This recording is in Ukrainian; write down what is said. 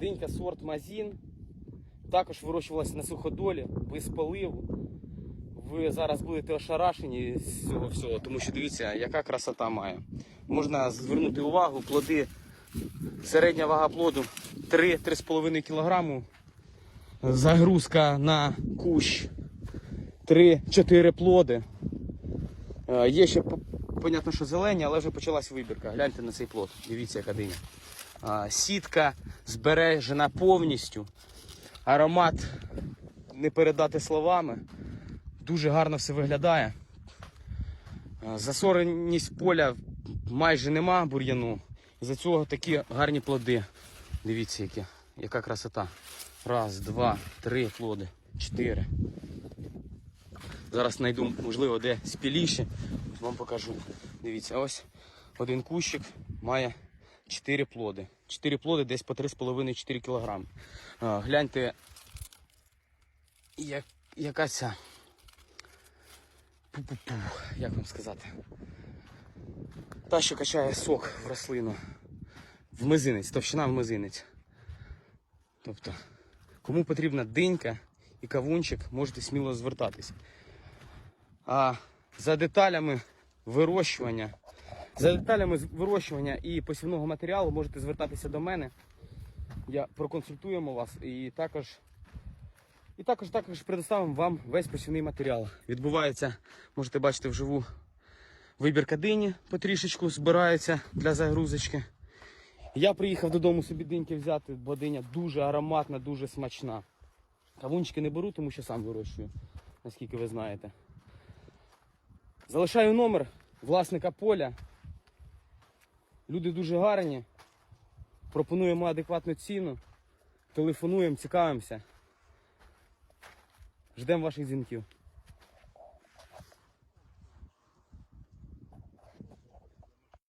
Динька сорт Мазін. Також вирощувалася на суходолі, без поливу. Ви зараз будете ошарашені з цього всього, тому що дивіться, яка красота має. Можна звернути увагу, плоди, середня вага плоду 3-3,5 кг. Загрузка на кущ 3-4 плоди. Е, Є ще, по- понятно, що зелені, але вже почалась вибірка. Гляньте на цей плод. Дивіться, яка диня. Сітка збережена повністю. Аромат не передати словами. Дуже гарно все виглядає. Засореність поля майже нема бур'яну. За цього такі гарні плоди. Дивіться, які, яка красота. Раз, два, три плоди, чотири. Зараз знайду, можливо, де спіліші. Вам покажу. Дивіться, ось один кущик має 4 плоди. 4 плоди десь по 3,5-4 кг. Гляньте, як, яка ця. Пу-пу-пу, як вам сказати? Та, що качає сок в рослину. В мизинець, товщина в мизинець. Тобто, кому потрібна динька і кавунчик, можете сміло звертатись. А за деталями вирощування, за деталями вирощування і посівного матеріалу можете звертатися до мене. Я проконсультуємо вас і також, і також, також предоставимо вам весь посівний матеріал. Відбувається, можете бачити вживу вибірка дині потрішечку збирається для загрузочки. Я приїхав додому собі диньки взяти, бо диня дуже ароматна, дуже смачна. Кавунчики не беру, тому що сам вирощую, наскільки ви знаєте. Залишаю номер власника поля. Люди дуже гарні. Пропонуємо адекватну ціну. Телефонуємо, цікавимося. Ждемо ваших дзвінків.